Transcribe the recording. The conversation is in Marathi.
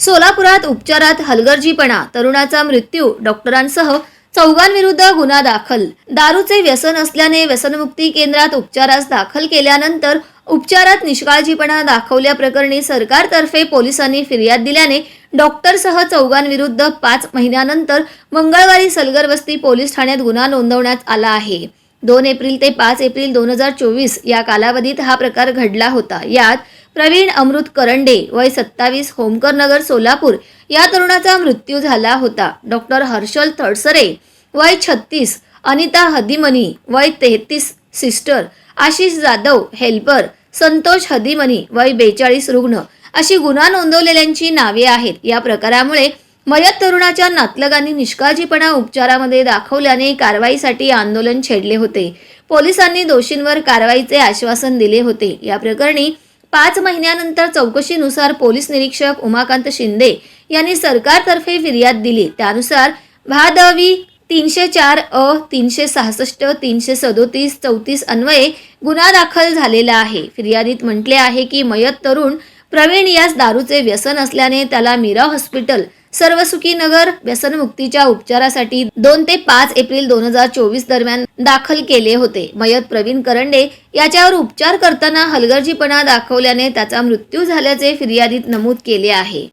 सोलापुरात उपचारात हलगर्जीपणा तरुणाचा मृत्यू डॉक्टरांसह चौघांविरुद्ध गुन्हा दाखल. दारूचे व्यसन असल्याने व्यसनमुक्ती केंद्रात उपचारास दाखल केल्यानंतर उपचारात निष्काळजीपणा दाखवल्याप्रकरणी सरकारतर्फे पोलिसांनी फिर्याद दिल्याने डॉक्टरसह चौघांविरुद्ध पाच महिन्यानंतर मंगळवारी सलगर वस्ती पोलीस ठाण्यात गुन्हा नोंदवण्यात आला आहे. दोन एप्रिल ते पाच एप्रिल दोन हजार चोवीस या कालावधीत हा प्रकार घडला होता. यात प्रवीण अमृत करंडे वय सत्तावीस होमकर नगर सोलापूर. या तरुणाचा मृत्यू झाला होता. डॉक्टर हर्षल थडसरे वय छत्तीस अनिता हदिमनी वय तेहतीस सिस्टर आशिष जाधव हेल्पर संतोष हदिमनी वय बेचाळीस रुग्ण. अशी गुन्हा नोंदवलेल्यांची नावे आहेत. या प्रकारामुळे मयत तरुणाच्या नातलगांनी निष्काळजीपणा उपचारामध्ये दाखवल्याने कारवाईसाठी आंदोलन छेडले होते. पोलिसांनी दोषींवर कारवाईचे आश्वासन दिले होते. या प्रकरणी पाच महिन्यानंतर चौकशीनुसार पोलीस निरीक्षक उमाकांत शिंदे यांनी सरकारतर्फे फिर्याद दिली. त्यानुसार भादवी तीनशे चार अ तीनशे सहासष्ट तीनशे सदोतीस चौतीस अन्वये गुन्हा दाखल झालेला आहे. फिर्यादीत म्हटले आहे की मयत तरुण प्रवीण यास दारूचे व्यसन असल्याने त्याला मीरा हॉस्पिटल सर्वसुखी नगर व्यसनमुक्तीच्या उपचारासाठी दोन ते पाच एप्रिल दोन हजार चोवीस दरम्यान दाखल केले होते. मयत प्रवीण करंडे याच्यावर उपचार करताना हलगर्जीपणा दाखवल्याने त्याचा मृत्यू झाल्याचे फिर्यादीत नमूद केले आहे.